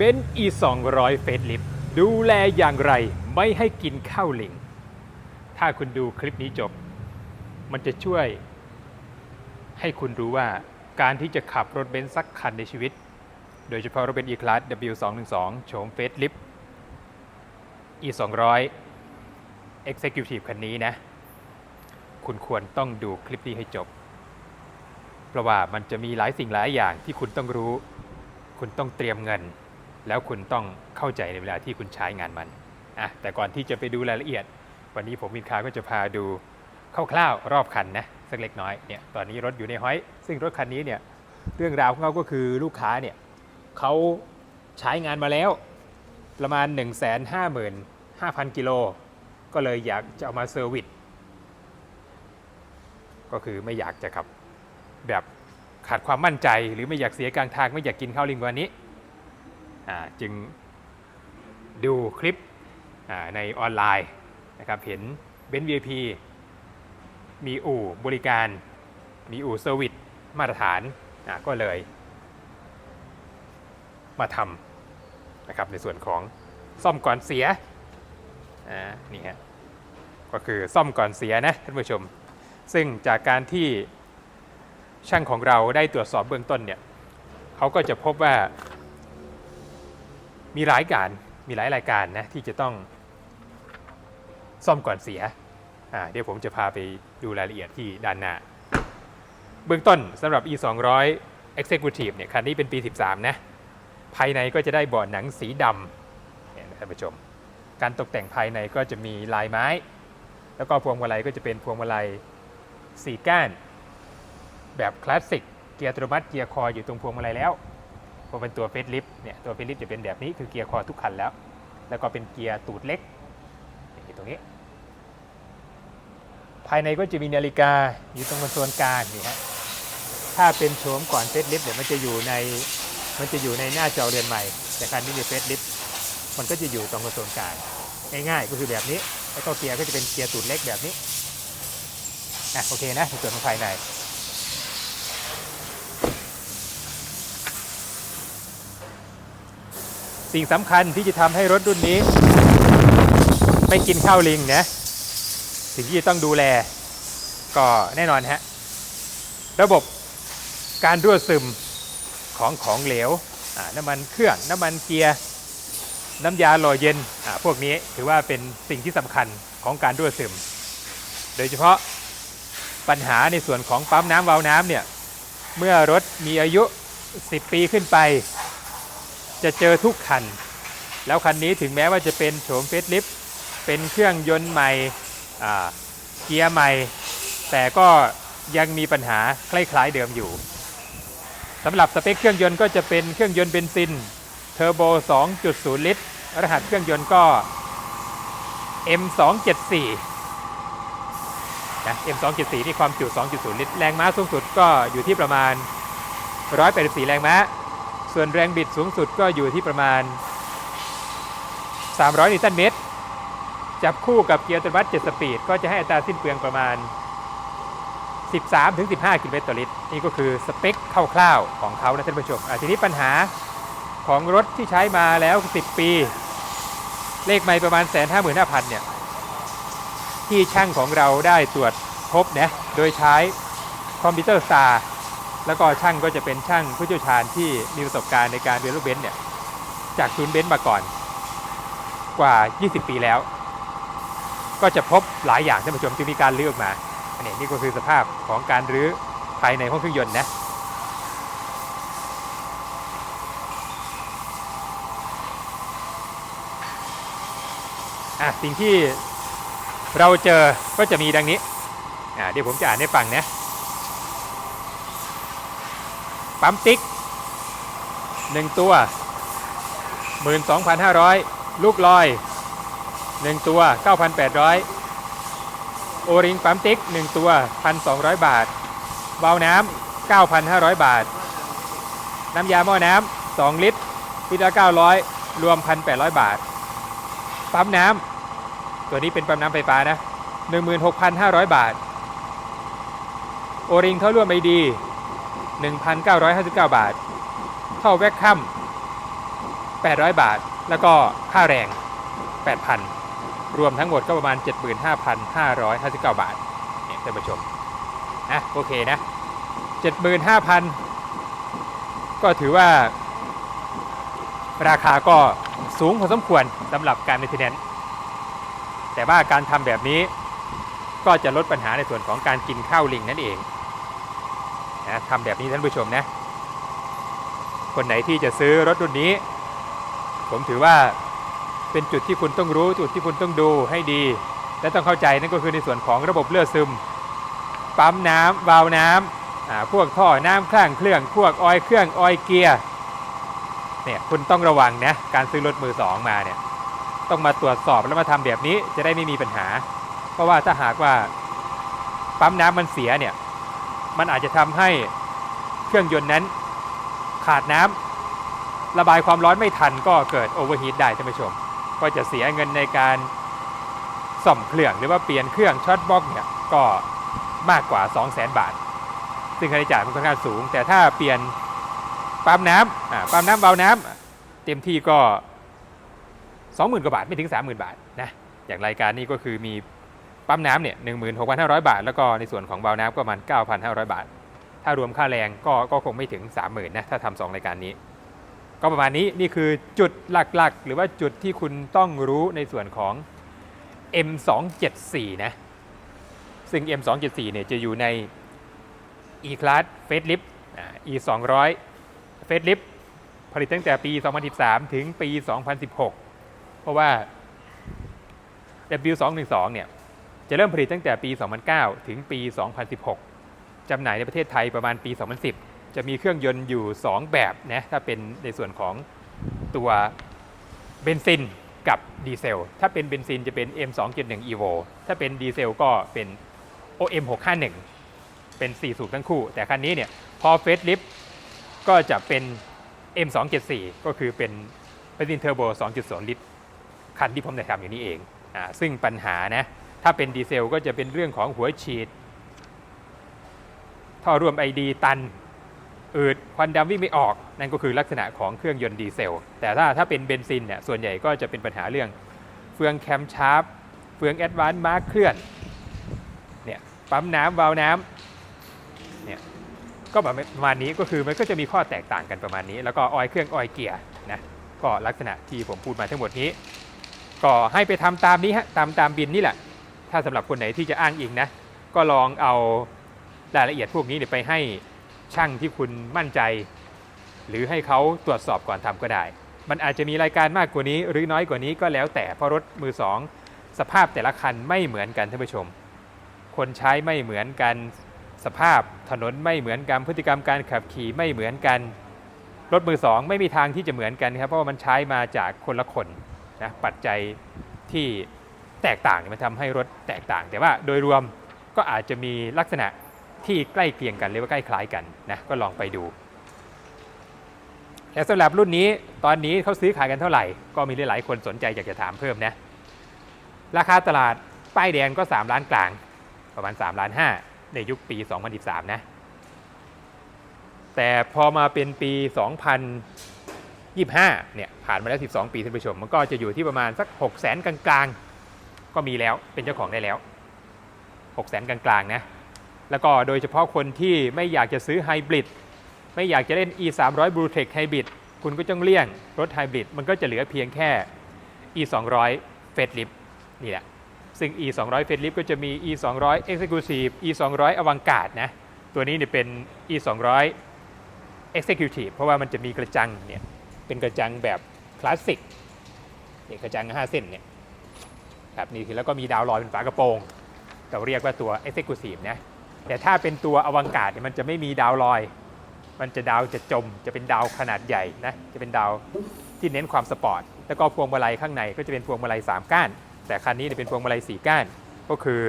เบนซ์ e 2 0 0เฟสลิฟดูแลอย่างไรไม่ให้กินข้าวลิง ถ้าคุณดูคลิปนี้จบ มันจะช่วย ให้คุณรู้ว่าการที่จะขับรถเบนซ์สักคันในชีวิต โดยเฉพาะรถเบนซ์ E-Class W212 โฉมเฟสลิฟ e 2 0 0 Executive คันนี้นะ คุณควรต้องดูคลิปนี้ให้จบ เพราะว่ามันจะมีหลายสิ่งหลายอย่างที่คุณต้องรู้ คุณต้องเตรียมเงิน แล้วคุณต้องเข้าใจในเวลาที่คุณใช้งานมันอะแต่ก่อนที่จะไปดูรายละเอียด วันนี้ผมมินคาก็จะพาดูคร่าวๆรอบคันนะสักเล็กน้อยเนี่ยตอนนี้รถอยู่ในห้อย ซึ่งรถคันนี้เนี่ยเรื่องราวของเขาก็คือลูกค้าเนี่ยเขาใช้งานมาแล้ว ประมาณ 1 5 5 0 0 0 กิโล ก็เลยอยากจะเอามาเซอร์วิสก็คือไม่อยากจะขับแบบขาดความมั่นใจหรือไม่อยากเสียกลางทางไม่อยากกินข้าวลิงวันนี้ จึงดูคลิปในออนไลน์นะครับเห็นเบนซ์ VIP มีอู่บริการ มีอู่เซอร์วิสมาตรฐานก็เลยมาทำนะครับในส่วนของซ่อมก่อนเสียนี่ฮะก็คือซ่อมก่อนเสียนะท่านผู้ชม ซึ่งจากการที่ช่างของเราได้ตรวจสอบเบื้องต้นเนี่ยเขาก็จะพบว่า มีหลายการมีหลายรายการนะที่จะต้องซ่อมก่อนเสียอ่าเดี๋ยวผมจะพาไปดูรายละเอียดที่ด้านหน้า เบื้องต้นสำหรับ e 2 0 0 Executive เนี่ยคันนี้เป็นปี 13 นะ ภายในก็จะได้เบาะหนังสีดำเนี่ยนะท่านผู้ชม การตกแต่งภายในก็จะมีลายไม้ แล้วก็พวงมาลัยก็จะเป็นพวงมาลัยสี่ก้าน แบบคลาสสิกเกียร์อัตโนมัติเกียร์คอยอยู่ตรงพวงมาลัยแล้ว พอเป็นตัวเฟสลิฟเนี่ยตัวเฟสลิฟจะเป็นแบบนี้คือเกียร์คอทุกคันแล้ว แล้วก็เป็นเกียร์ตูดเล็กนี่ตรงนี้ ภายในก็จะมีนาฬิกาอยู่ตรงคอนโซลกลางนี่ฮะถ้าเป็นโฉมก่อนเฟสลิฟเนี่ยมันจะอยู่ในมันจะอยู่ในหน้าจอเรือนใหม่แต่คันนี้เป็นเฟสลิฟมันก็จะอยู่ตรงคอนโซลกลางง่ายๆก็คือแบบนี้ แล้วก็เกียร์ก็จะเป็นเกียร์ตูดเล็กแบบนี้อะโอเคนะส่วนของภายใน สิ่งสำคัญที่จะทำให้รถรุ่นนี้ ไม่กินข้าวลิงนะสิ่งที่จะต้องดูแลก็แน่นอนฮะระบบการรั่วซึมของของเหลวน้ำมันเครื่องน้ำมันเกียร์น้ำยาหล่อเย็นพวกนี้ถือว่าเป็นสิ่งที่สำคัญของการรั่วซึม โดยเฉพาะปัญหาในส่วนของปั๊มน้ำวาล์วน้ำเนี่ยเมื่อรถมีอายุ 10 ปีขึ้นไป จะเจอทุกคัน แล้วคันนี้ถึงแม้ว่าจะเป็นโฉมเฟสลิฟเป็นเครื่องยนต์ใหม่เกียร์ใหม่ แต่ก็ยังมีปัญหาคล้ายๆเดิมอยู่สำหรับสเปคเครื่องยนต์ก็จะเป็นเครื่องยนต์เบนซินเทอร์โบ 2.0 ลิตร รหัสเครื่องยนต์ก็ M274 นะ M274 นี่ความจุ 2.0 ลิตร แรงม้าสูงสุดก็อยู่ที่ประมาณ 184 แรงม้า ส่วนแรงบิดสูงสุดก็อยู่ที่ประมาณ 300 นิวตันเมตร จับคู่กับเกียร์อัตโนมัติ7สปีด ก็จะให้อัตราสิ้นเปลืองประมาณ 13-15 กิโลเมตรต่อลิตร นี่ก็คือสเปคคร่าวๆของเขานะท่านผู้ชมทีนี้ปัญหาของรถที่ใช้มาแล้ว 10 ปี เลขไม่ประมาณ155,000เนี่ย ที่ช่างของเราได้ตรวจพบนะ โดยใช้คอมพิวเตอร์สตาร์ แล้วก็ช่างก็จะเป็นช่างผู้เชี่ยวชาญที่มีประสบการณ์ในการเรียนรถเบนซ์เนี่ยจากศูนย์เบนซ์มาก่อน กว่า 20 ปีแล้ว ก็จะพบหลายอย่างท่านผู้ชมที่มีการรื้อออกมาอันนี้นี่ก็คือสภาพของการรื้อภายในห้องเครื่องยนต์นะอะสิ่งที่เราเจอก็จะมีดังนี้อ่าเดี๋ยวผมจะอ่านให้ฟังนะ ปั๊มติ๊กหนึ่งตัว 12,500 ลูกลอย 1 ตัว 9,800 โอริงปั๊มติ๊ก 1 ตัว 1,200 บาทวาน้ำ 9,500 บาท น้ำยาหม้อน้ำ 2 ลิตรลิตรละ900 รวม 1,800 บาท ปั๊มน้ำ ตัวนี้เป็นปั๊มน้ำไฟฟ้านะ 16,500 บาท โอริงเท่าร่วมไอดี 1,959 บาท เท่อแวคคัม800 บาท แล้วก็ค่าแรง 8,000 รวมทั้งหมดก็ประมาณ 75,559 บาทเนี่ยท่านผู้ชมนะโอเคนะ 75,000 ก็ถือว่าราคาก็สูงพอสมควรสำหรับการ maintenance แต่ว่าการทำแบบนี้ก็จะลดปัญหาในส่วนของการกินข้าวลิงนั่นเอง นะทำแบบนี้ท่านผู้ชมนะ คนไหนที่จะซื้อรถรุ่นนี้ ผมถือว่าเป็นจุดที่คุณต้องรู้ จุดที่คุณต้องดูให้ดี และต้องเข้าใจนั่นก็คือในส่วนของระบบเลือดซึม ปั๊มน้ำวาล์วน้ำอ่าพวกท่อน้ำข้างเครื่องพวกออยเครื่องออยเกียร์เนี่ยคุณต้องระวังนะการซื้อรถมือสองมาเนี่ยต้องมาตรวจสอบแล้วมาทำแบบนี้จะได้ไม่มีปัญหา เพราะว่าถ้าหากว่าปั๊มน้ำมันเสียเนี่ย มันอาจจะทำให้เครื่องยนต์นั้นขาดน้ำระบายความร้อนไม่ทันก็เกิดโอเวอร์ฮีทได้ท่านผู้ชม ก็จะเสียเงินในการซ่อมเครื่องหรือว่าเปลี่ยนเครื่องช็อตบล็อกเนี่ยก็มากกว่า 2 0 0 0 0 0 บาท ซึ่งค่าใช้จ่ายมันค่อนข้างสูง แต่ถ้าเปลี่ยนปั๊มน้ำปั๊มน้ำเบาน้ำเต็มที่ก็ 20,000 กว่าบาทไม่ถึง 30,000 บาทนะอย่างรายการนี้ก็คือมี ปั๊มน้ำเนี่ย16,500บาท แล้วก็ในส่วนของเบาน้ำก็ประมาณ9,500บาท ถ้ารวมค่าแรงก็ก็คงไม่ถึง30,000นนะถ้าทำสองรายการนี้ ก็ประมาณนี้นี่คือจุดหลักๆ หรือว่าจุดที่คุณต้องรู้ในส่วนของ M274 นะซึ่ง M274 เนี่ยจะอยู่ใน E-Class Facelift อ่า E200 Facelift ผลิตตั้งแต่ปี 2013 ถึงปี 2016 เพราะว่า W212 เนี่ย จะเริ่มผลิตตั้งแต่ปี 2009 ถึงปี 2016 จำหน่ายในประเทศไทยประมาณปี 2010 จะมีเครื่องยนต์อยู่ 2 แบบนะถ้าเป็นในส่วนของตัวเบนซินกับดีเซล ถ้าเป็นเบนซินจะเป็น M2.1 Evo ถ้าเป็นดีเซลก็เป็น OM651 เป็น 4 สูบทั้งคู่ แต่คันนี้เนี่ยพอเฟสลิฟก็จะเป็น M274 ก็คือเป็นเบนซินเทอร์โบ 2.0 ลิตร คันที่ผมได้ทำอยู่นี้เองอ่าซึ่งปัญหานะ ถ้าเป็นดีเซลก็จะเป็นเรื่องของหัวฉีด ท่อร่วมไอดีตัน อืดควันดำวิ่งไม่ออก นั่นก็คือลักษณะของเครื่องยนต์ดีเซล แต่ถ้าถ้าเป็นเบนซินเนี่ยส่วนใหญ่ก็จะเป็นปัญหาเรื่อง เฟืองแคมชาร์ปเฟืองแอดวานซ์มาร์คเคลื่อนเนี่ยปั๊มน้ำวาล์วน้ำเนี่ยก็ประมาณนี้ก็คือมันก็จะมีข้อแตกต่างกันประมาณนี้ แล้วก็ออยเครื่องออยเกียร์นะก็ลักษณะที่ผมพูดมาทั้งหมดนี้ ก็ให้ไปทำตามนี้ฮะตามตามบินนี่แหละ ถ้าสำหรับคนไหนที่จะอ้างอิงนะ ก็ลองเอารายละเอียดพวกนี้เนี่ยไปให้ช่างที่คุณมั่นใจ หรือให้เขาตรวจสอบก่อนทำก็ได้ มันอาจจะมีรายการมากกว่านี้ หรือน้อยกว่านี้ก็แล้วแต่เพราะรถมือสองสภาพแต่ละคันไม่เหมือนกันท่านผู้ชม คนใช้ไม่เหมือนกันสภาพถนนไม่เหมือนกันพฤติกรรมการขับขี่ไม่เหมือนกัน รถมือสองไม่มีทางที่จะเหมือนกันครับเพราะว่ามันใช้มาจากคนละคนนะปัจจัยที่ แตกต่างมันทำให้รถแตกต่าง แต่ว่าโดยรวมก็อาจจะมีลักษณะที่ใกล้เคียงกันหรือว่าใกล้คล้ายกันนะก็ลองไปดูแต่สำหรับรุ่นนี้ตอนนี้เขาซื้อขายกันเท่าไหร่ ก็มีหลายคนสนใจอยากจะถามเพิ่มนะ ราคาตลาดป้ายแดงก็ 3 ล้านกลาง ประมาณ 3 ล้าน5ในยุคปี 2013 นะ แต่พอมาเป็นปี 2025 เนี่ยผ่านมาแล้ว 12 ปีท่านผู้ชม มันก็จะอยู่ที่ประมาณสัก 6 0 0 0 0 0กลางๆ ก็มีแล้วเป็นเจ้าของได้แล้ว6 0 0 0 0 0กลางๆนะแล้วก็โดยเฉพาะคนที่ไม่อยากจะซื้อไฮบริดไม่อยากจะเล่น e 3 0 0 Blue Tech Hybrid คุณก็ต้องเลี่ยงรถไฮบริดมันก็จะเหลือเพียงแค่ e 2 0 0 Facelift นี่แหละ ซึ่ง e 2 0 0 Facelift ก็จะมี e 2 0 0 Executive e 2 0 0 Avantgarde นะตัวนี้เนี่ยเป็น e 2 0 0 Executive เพราะว่ามันจะมีกระจังเนี่ยเป็นกระจังแบบคลาสสิกเนี่ยกระจัง 5 เส้นเนี่ย ครับนี่คือแล้วก็มีดาวลอยเป็นฝากระโปรงเราเรียกว่าตัว Executive นะแต่ถ้าเป็นตัวอวังการเนี่ยมันจะไม่มีดาวลอย มันจะดาวจะจม จะเป็นดาวขนาดใหญ่นะจะเป็นดาวที่เน้นความสปอร์ตแล้วก็พวงมาลัยข้างในก็จะเป็นพวงมาลัย3ก้าน แต่คันนี้เนี่ยเป็นพวงมาลัย4ก้าน ก็คือ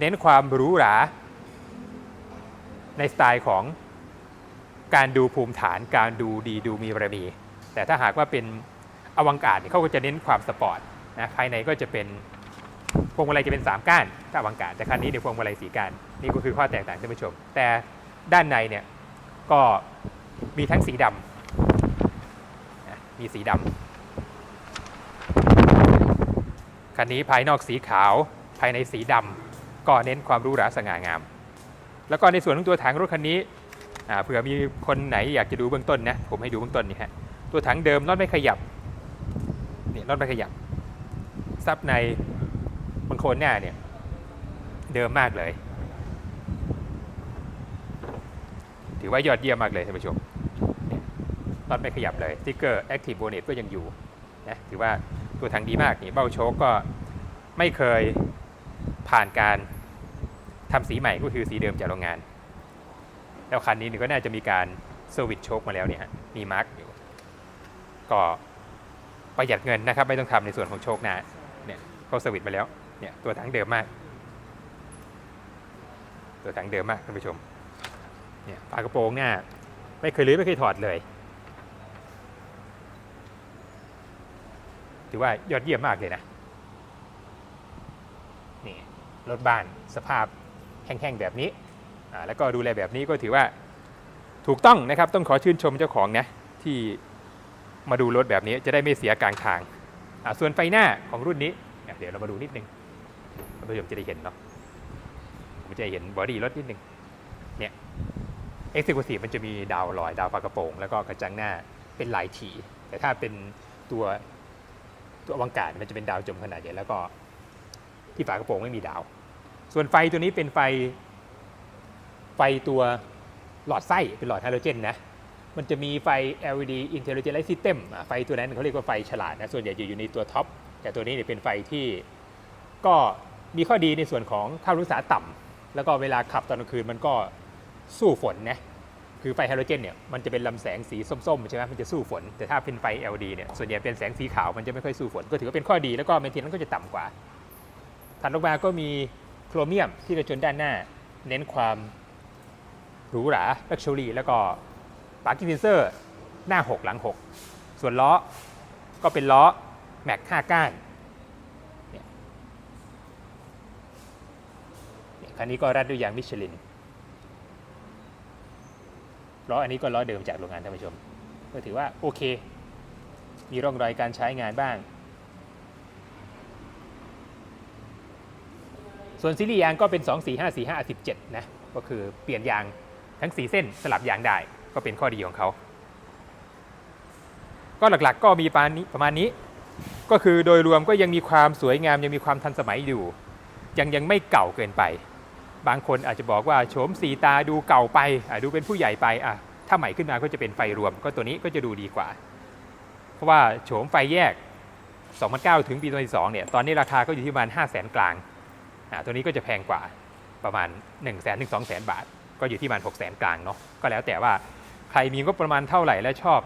เน้นความหรูหราในสไตล์ของการดูภูมิฐานการดูดีดูมีบารมีแต่ถ้าหากว่าเป็นอวังการเนี่ยเขาก็จะเน้นความสปอร์ตนะภายในก็จะเป็น พวงมาลัยจะเป็น 3 ก้านถ้าวังการแต่คันนี้เดี๋ยวพวงมาลัยสีก้านนี่ก็คือข้อแตกต่างท่านผู้ชม แต่ด้านในเนี่ยก็มีทั้งสีดำมีสีดำคันนี้ภายนอกสีขาวภายในสีดำก็เน้นความรู้หราสง่างาม แล้วก็ในส่วนของตัวถังรถคันนี้เผื่อมีคนไหนอยากจะดูเบื้องต้นนะผมให้ดูเบื้องต้นนี่ฮะตัวถังเดิมน็อดไม่ขยับนี่น็อดไม่ขยับซับใน บางโคนหน้าเนี่ย เดิมมากเลย ถือว่ายอดเยี่ยมมากเลยท่านผู้ชมเนี่ยน็อตไม่ขยับเลยสติ๊กเกอร์ Active Bonnet ก็ยังอยู่นะถือว่าตัวถังดีมากนี่เบ้าโชคก็ไม่เคยผ่านการทำสีใหม่ก็คือสีเดิมจากโรงงาน แล้วคันนี้นี่ก็น่าจะมีการเซอร์วิสโชคมาแล้วเนี่ยมีมาร์กอยู่ก็ประหยัดเงินนะครับ ไม่ต้องทำในส่วนของโชคหน้าเนี่ยเขาเซอร์วิสมาแล้ว เนี่ยตัวถังเดิมมาก ตัวถังเดิมมากท่านผู้ชมเนี่ยฝากระโปรงหน้าไม่เคยรื้อไม่เคยถอดเลย ถือว่ายอดเยี่ยมมากเลยนะนี่รถบ้านสภาพแห้งๆแบบนี้อ่าแล้วก็ดูแลแบบนี้ก็ถือว่าถูกต้องนะครับต้องขอชื่นชมเจ้าของนะที่มาดูรถแบบนี้จะได้ไม่เสียกลางทางอ่าส่วนไฟหน้าของรุ่นนี้ เดี๋ยวเรามาดูนิดนึง ผู้ชมจะได้เห็นเนาะผมจะเห็นบอดี้รถนิดนึงเนี่ยเอ็กซ์ u t i v e มันจะมีดาวลอย ดาวฝากระโปรง แล้วก็กระจังหน้าเป็นลายถีแต่ถ้าเป็นตัวตัวอวังการมันจะเป็นดาวจมขนาดใหญ่แล้วก็ที่ฝากระโปรงไม่มีดาว ส่วนไฟตัวนี้เป็นไฟ ไฟตัวหลอดไส้เป็นหลอดไฮโดรเจนนะ มันจะมีไฟ LED Intelligent Light System ไฟตัวนั้นเขาเรียกว่าไฟฉลาดนะ ส่วนใหญ่จะอยู่ในตัวท็อป แต่ตัวนี้เนี่ยเป็นไฟที่ก็ มีข้อดีในส่วนของค่ารุษาต่ำแล้วก็เวลาขับตอนกลางคืนมันก็สู้ฝนนะคือไฟไฮโดรเจนเนี่ยมันจะเป็นลำแสงสีส้มๆใช่ไหมมันจะสู้ฝน แต่ถ้าเป็นไฟ LED เนี่ยส่วนใหญ่เป็นแสงสีขาวมันจะไม่ค่อยสู้ฝน ก็ถือว่าเป็นข้อดีแล้วก็เมนเทนนั้นก็จะต่ำกว่าถัดลงมาก็มีโครเมียมที่กระจนด้านหน้า เน้นความหรูหราลักชัวรี่แล้วก็ปาร์กิ้งเซนเซอร์หน้า 6 หลัง 6 ส่วนล้อก็เป็นล้อแม็ก5ก้านเนี่ยเนี่ย คันนี้ก็รัดด้วยยางมิชลินล้ออันนี้ก็ล้อเดิมจากโรงงานท่านผู้ชม ก็ถือว่าโอเค มีร่องรอยการใช้งานบ้าง ส่วนซีรีส์ยางก็เป็น 2 4 5 4 5 17 นะ ก็คือเปลี่ยนยางทั้ง 4 เส้นสลับยางได้ ก็เป็นข้อดีของเขา ก็หลักๆ ก็มีประมาณนี้ประมาณนี้ ก็คือโดยรวมก็ยังมีความสวยงามยังมีความทันสมัยอยู่ ยังยังไม่เก่าเกินไป บางคนอาจจะบอกว่าโฉมสีตาดูเก่าไปดูเป็นผู้ใหญ่ไปอะถ้าใหม่ขึ้นมาก็จะเป็นไฟรวม ก็ตัวนี้ก็จะดูดีกว่า เพราะว่าโฉมไฟแยก 2009 ถึงปี2012เนี่ยตอนนี้ราคาก็อยู่ที่ประมาณ 5 0 0 0 0 0 กลางตัวนี้ก็จะแพงกว่าประมาณ 1 0 0 0 0 0 ถึง 2 0 0 0 0 บาท ก็อยู่ที่ประมาณ 6 0 0 0 0 0กลางเนาะก็แล้วแต่ว่าใครมีงบประมาณเท่าไหร่และชอบ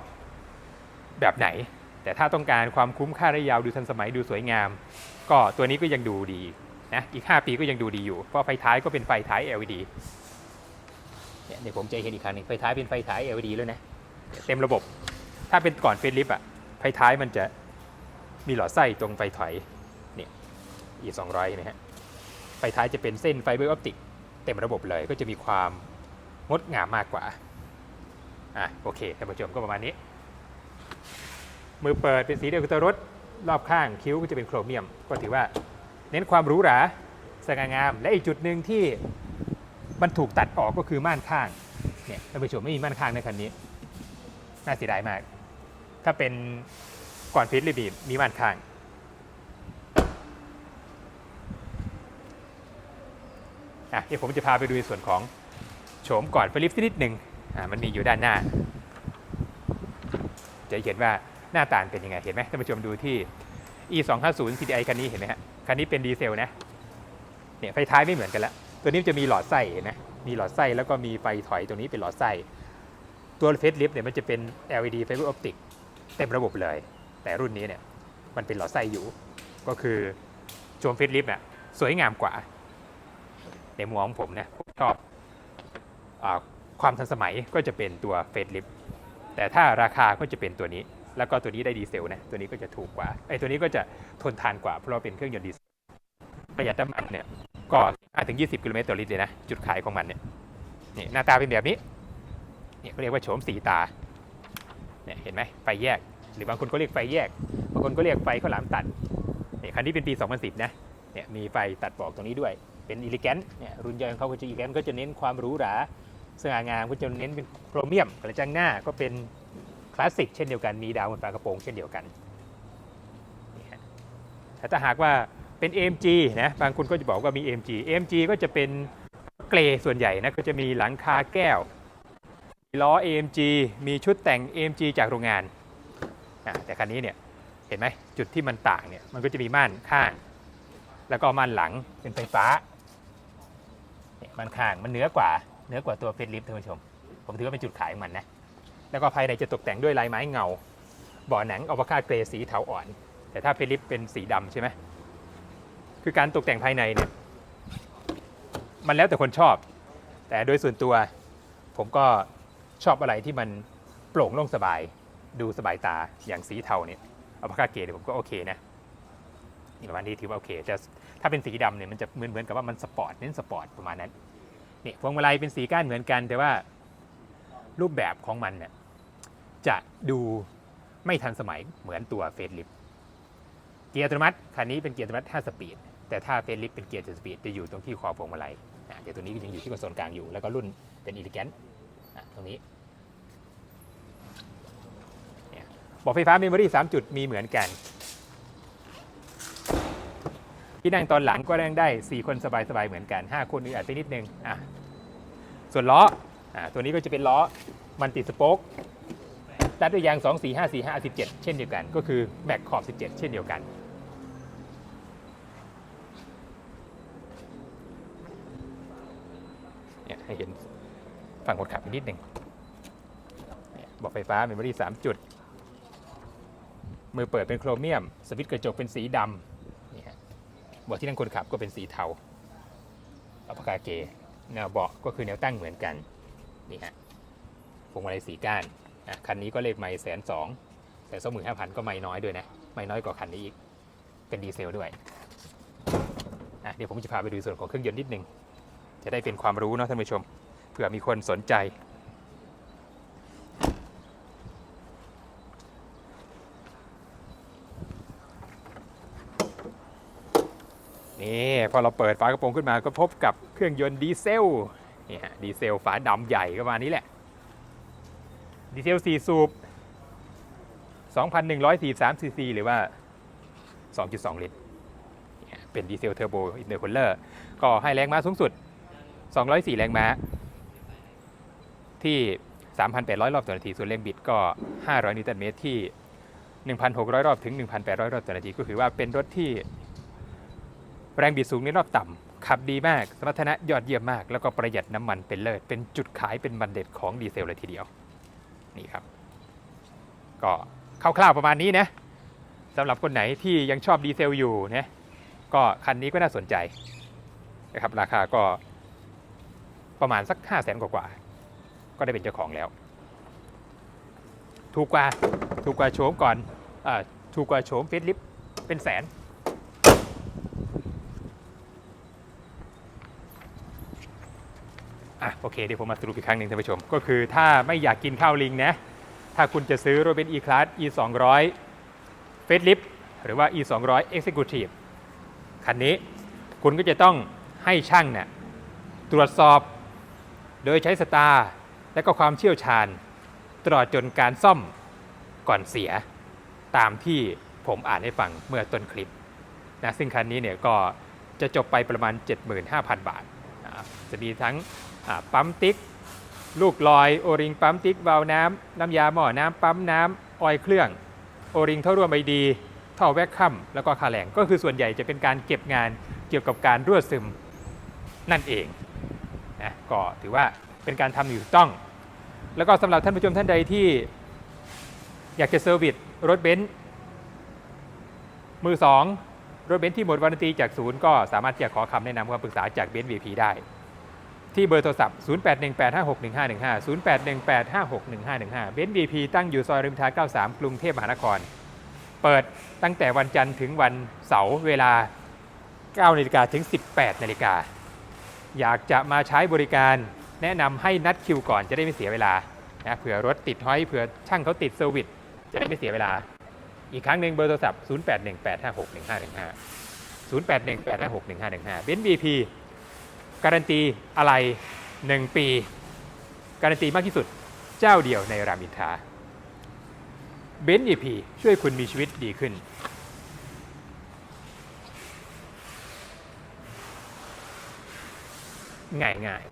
แบบไหน แต่ถ้าต้องการความคุ้มค่าระยะยาวดูทันสมัยดูสวยงาม ก็ตัวนี้ก็ยังดูดี นะอีก 5 ปีก็ยังดูดีอยู่ เพราะไฟท้ายก็เป็นไฟท้าย LED เนี่ยเดี๋ยวผมจะเห็นอีกครั้งหนึงไฟท้ายเป็นไฟท้าย LED แล้วนะเต็มระบบ ถ้าเป็นก่อนเฟซลิฟอะไฟท้ายมันจะมีหลอดไส้ตรงไฟถอยเนี่ย E 2 0 0ใช่ไหมฮะไฟท้ายจะเป็นเส้นไฟเบอร์ออปติกเต็มระบบเลยก็จะมีความงดงามมากกว่าอะโอเคท่านผู้ชมก็ประมาณนี้ มือเปิดเป็นสีเดียวกับตัวรถรอบข้างคิ้วก็จะเป็นโครเมียม ก็ถือว่า เน้นความหรูหราสง่างาม และอีกจุดหนึ่งที่มันถูกตัดออกก็คือม่านข้างเนี่ยท่านผู้ชมไม่มีม่านข้างในคันนี้ น่าเสียดายมาก ถ้าเป็นก่อนฟิตรีบีมีม่านข้าง อะเดี๋ยวผมจะพาไปดูในส่วนของโฉมก่อนฟลิฟต์นิดหนึ่งอ่ามันมีอยู่ด้านหน้า จะเห็นว่าหน้าตาเป็นยังไง เห็นไหมท่านผู้ชมดูที่ e 2 5 0 CDI คันนี้เห็นไหมฮะ คันนี้เป็นดีเซลนะ เนี่ยไฟท้ายไม่เหมือนกันละ ตัวนี้จะมีหลอดไส้นไหมมีหลอดไส้แล้วก็มีไฟถอยตรงนี้เป็นหลอดไส้ ตัวเฟสลิฟต์เนี่ยมันจะเป็น LED Fiber Optic เต็มระบบเลย แต่รุ่นนี้เนี่ยมันเป็นหลอดไส้อยู่ ก็คือโฉมเฟสลิฟต์น่ะสวยงามกว่า ในมุมของผมนะผมชอบอความทันสมัยก็จะเป็นตัวเฟสลิฟแต่ถ้าราคาก็จะเป็นตัวนี้ แล้วก็ตัวนี้ได้ดีเซลนะตัวนี้ก็จะถูกกว่าไอ้ตัวนี้ก็จะทนทานกว่าเพราะเราเป็นเครื่องยนต์ดีเซลประหยัดน้ำมันเนี่ยก็5ถึง 20 กิโลเมตรต่อลิตรเลยนะ จุดขายของมันเนี่ยนี่หน้าตาเป็นแบบนี้เนี่ยเขาเรียกว่าโฉมสีตาเนี่ยเห็นไหมไฟแยก หรือบางคนก็เรียกไฟแยก บางคนก็เรียกไฟข้าวหลามตัดเนี่ยคันนี้เป็นปี 2010 นะเนี่ยมีไฟตัดบอกตรงนี้ด้วย เป็นอิลิแกนเนี่ยรุ่นย่อยของเขาก็จะอิลิแกนก็จะเน้นความหรูหราสง่างามก็จะเน้นเป็นโครเมียมกระจังหน้าก็เป็น คลาสสิกเช่นเดียวกันมีดาวบนฝากระโปรงเช่นเดียวกันแต่ถ้าหากว่าเป็น AMG นะบางคนก็จะบอกว่ามี AMG AMG ก็จะเป็นเกรย์ส่วนใหญ่นะก็จะมีหลังคาแก้วมีล้อ AMG มีชุดแต่ง AMG จากโรงงาน แต่คันนี้เนี่ยเห็นไหมจุดที่มันต่างเนี่ยมันก็จะมีม่านข้าง แล้วก็ม่านหลังเป็นไฟฟ้าเนี่ยม่านข้างมันเหนือกว่าเหนือกว่าตัวเฟรลิฟท่านผู้ชม ผมถือว่าเป็นจุดขายของมันนะ แล้วก็ภายในจะตกแต่งด้วยลายไม้เงาบาะหนังอัลปาคาเกรสีเทาอ่อน แต่ถ้าเฟรลิฟเป็นสีดำใช่ไหมคือการตกแต่งภายในเนี่ยมันแล้วแต่คนชอบ แต่โดยส่วนตัวผมก็ชอบอะไรที่มันโปร่งโล่งสบาย ดูสบายตาอย่างสีเทาเนี่ยอัลปาคาเกตผมก็โอเคนะนี่ประมาณนี้ถือว่าโอเคจะถ้าเป็นสีดำเนี่ยมันจะเหมือนเหมือนกับว่ามันสปอร์ตเน้นสปอร์ตประมาณนั้นนี่พวงมาลัยเป็นสีก้านเหมือนกัน แต่ว่ารูปแบบของมันเนี่ย จะดูไม่ทันสมัยเหมือนตัวเฟสลิฟเกียร์อัตโนมัติคันนี้เป็นเกียร์อัตโนมัติ 5 สปีด แต่ถ้าเฟสลิฟเป็นเกียร์7สปีดจะอยู่ตรงที่คอพวงมาลัยเดี๋ยวตัวนี้ก็ยังอยู่ที่คอนโซลกลางอยู่ แล้วก็รุ่นเป็นอิลิแกนตรงนี้บอกไฟฟ้าเมมโมรี่3จุดมีเหมือนกัน ที่นั่งตอนหลังก็นั่งได้ 4 คนสบายๆเหมือนกัน 5 คนอึดอัดไปนิดนึงอะส่วนล้ออะตัวนี้ก็จะเป็นล้อมันติดสโป๊ก ตัดด้วยยาง 2 4 5 4 5 17 เช่นเดียวกัน ก็คือแม็กขอบ 17 เช่นเดียวกัน เนี่ยให้เห็นฝั่งคนขับอีกนิดหนึ่งเบอกไฟฟ้าเมมโมรี่3จุด มือเปิดเป็นโครเมียม สวิตช์กระจกเป็นสีดำนี่ฮะเบาะที่นั่งคนขับก็เป็นสีเทาอัปากาเกแนวเบาะก็คือแนวตั้งเหมือนกัน นี่ฮะพวงมาลัยสีก้าน อะคันนี้ก็เลขไม่แสนสองแต่สองหมื่นห้าพันก็ไม่น้อยด้วยนะไม่น้อยกว่าคันนี้อีก เป็นดีเซลด้วยอะเดี๋ยวผมจะพาไปดูส่วนของเครื่องยนต์นิดนึง จะได้เป็นความรู้เนาะท่านผู้ชมเผื่อมีคนสนใจนี่พอเราเปิดฝากระโปรงขึ้นมาก็พบกับเครื่องยนต์ดีเซลนี่ฮะดีเซลฝาดำใหญ่ก็ประมาณนี้แหละ ดีเซล4สูบ2,143ซีซีหรือว่า 2.2 ลิตรเนี่ยเป็นดีเซลเทอร์โบอินเตอร์คูลเลอร์ก็ให้แรงม้าสูงสุด 204 แรงม้า ที่ 3,800 รอบต่อนาที ส่วนแรงบิดก็ 500 นิวตันเมตรที่ 1,600 รอบถึง 1,800 รอบต่อนาที ก็คือว่าเป็นรถที่แรงบิดสูงในรอบต่ำ ขับดีมาก สมรรถนะยอดเยี่ยมมาก แล้วก็ประหยัดน้ำมันเป็นเลิศ เป็นจุดขายเป็นบันเด็ดของดีเซลเลยทีเดียว นี่ครับ ก็คร่าวๆประมาณนี้นะสำหรับคนไหนที่ยังชอบดีเซลอยู่นะก็คันนี้ก็น่าสนใจนะครับราคาก็ประมาณสัก 5 0 0แสนกว่าๆก็ได้เป็นเจ้าของแล้ว ถูกกว่าถูกกว่าโฉมก่อนอาถูกกว่าโฉมเฟสลิฟเป็นแสน อะโอเคเดี๋ยวผมมาสรุปอีกครั้งหนึ่งท่านผู้ชม ก็คือถ้าไม่อยากกินข้าวลิงนะ ถ้าคุณจะซื้อรถเบน E-Class E 2 0 0 Facelift หรือว่า E 2 0 0 Executive คันนี้คุณก็จะต้องให้ช่างเนี่ยตรวจสอบโดยใช้สตาร์และก็ความเชี่ยวชาญ ตลอดจนการซ่อมก่อนเสียตามที่ผมอ่านให้ฟังเมื่อต้นคลิปนะซึ่งคันนี้เนี่ยก็จะจบไปประมาณ 75,000 บาทอ่าจะมีทั้ง ปั๊มติ๊ก ลูกลอย โอริงปั๊มติ๊กวาล์วน้ำน้ำยาหม้อน้ำปั๊มน้ำออยเครื่อง โอริงท่อร่วมไอดีท่อแวคคัมแล้วก็คาแหลงก็คือส่วนใหญ่จะเป็นการเก็บงานเกี่ยวกับการรั่วซึมนั่นเองนะก็ถือว่าเป็นการทำอยู่ต้อง แล้วก็สำหรับท่านผู้ชมท่านใดที่อยากจะเซอร์วิสรถเบนซ์มือสองรถเบนซ์ที่หมดวารันตีจากศูนย์ก็สามารถที่จะขอคำแนะนำคำปรึกษาจากเบนซ์วีพีได้ ที่เบอร์โทรศัพท์ 0818561515 0818561515 เบนซ์ BP ตั้งอยู่ซอยริมทาง93 กรุงเทพมหานคร เปิดตั้งแต่วันจันทร์ถึงวันเสาร์เวลา 9นาฬิกาถึง 18นาฬิกา อยากจะมาใช้บริการแนะนำให้นัดคิวก่อนจะได้ไม่เสียเวลานะเผื่อรถติดห้อยเผื่อช่างเขาติดเซอร์วิสจะได้ไม่เสียเวลา อีกครั้งหนึ่งเบอร์โทรศัพท์ 0818561515 0818561515 เบนซ์บีพี การันตีอะไร 1 ปี การันตีมากที่สุดเจ้าเดียวในรามอินทราเบนซ์บีพีช่วยคุณมีชีวิตดีขึ้น ง่ายง่าย